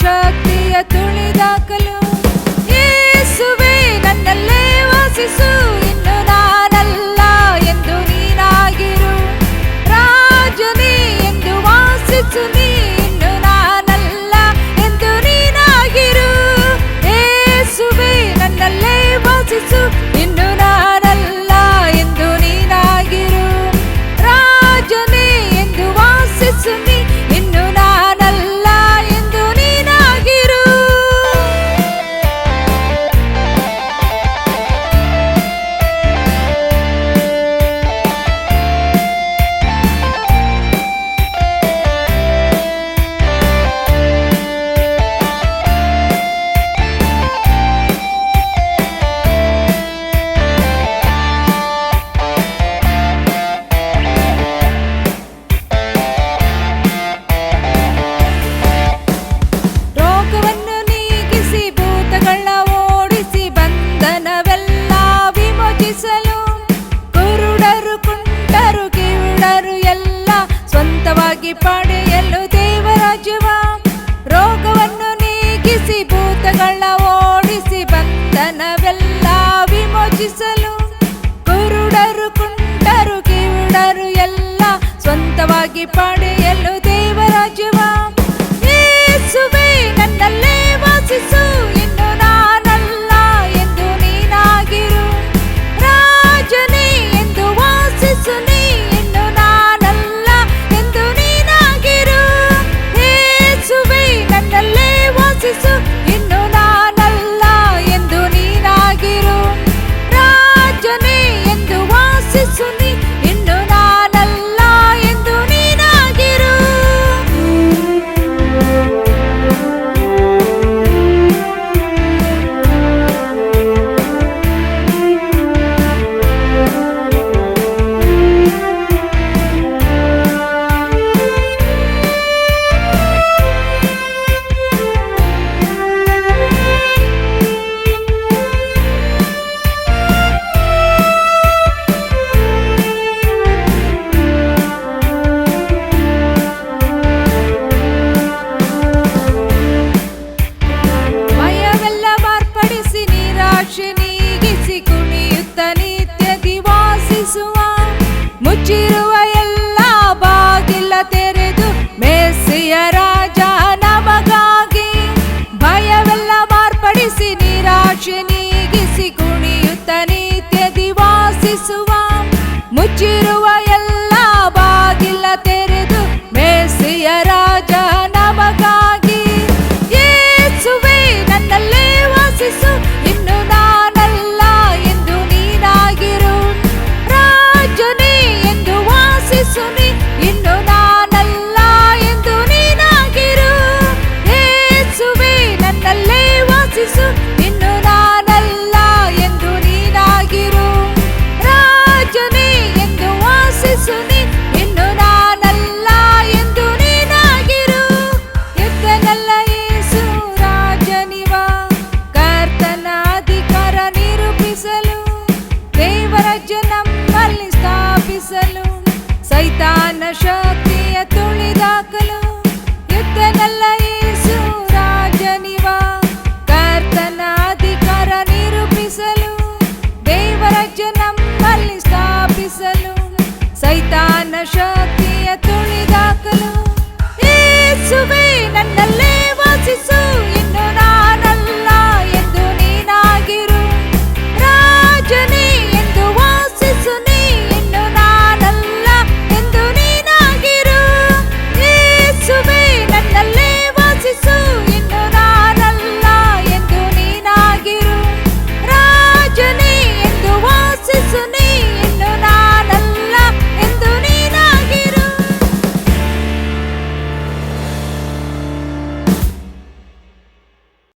ಶಕ್ತಿಯ ತುಳಿದಾಕಲು ವಿಮೋಚಿಸಲು ಕುರುಡರು ಕುಂಟರು ಕಿವುಡರು ಎಲ್ಲ ಸ್ವಂತವಾಗಿ ಪಡೆಯಲು treasure.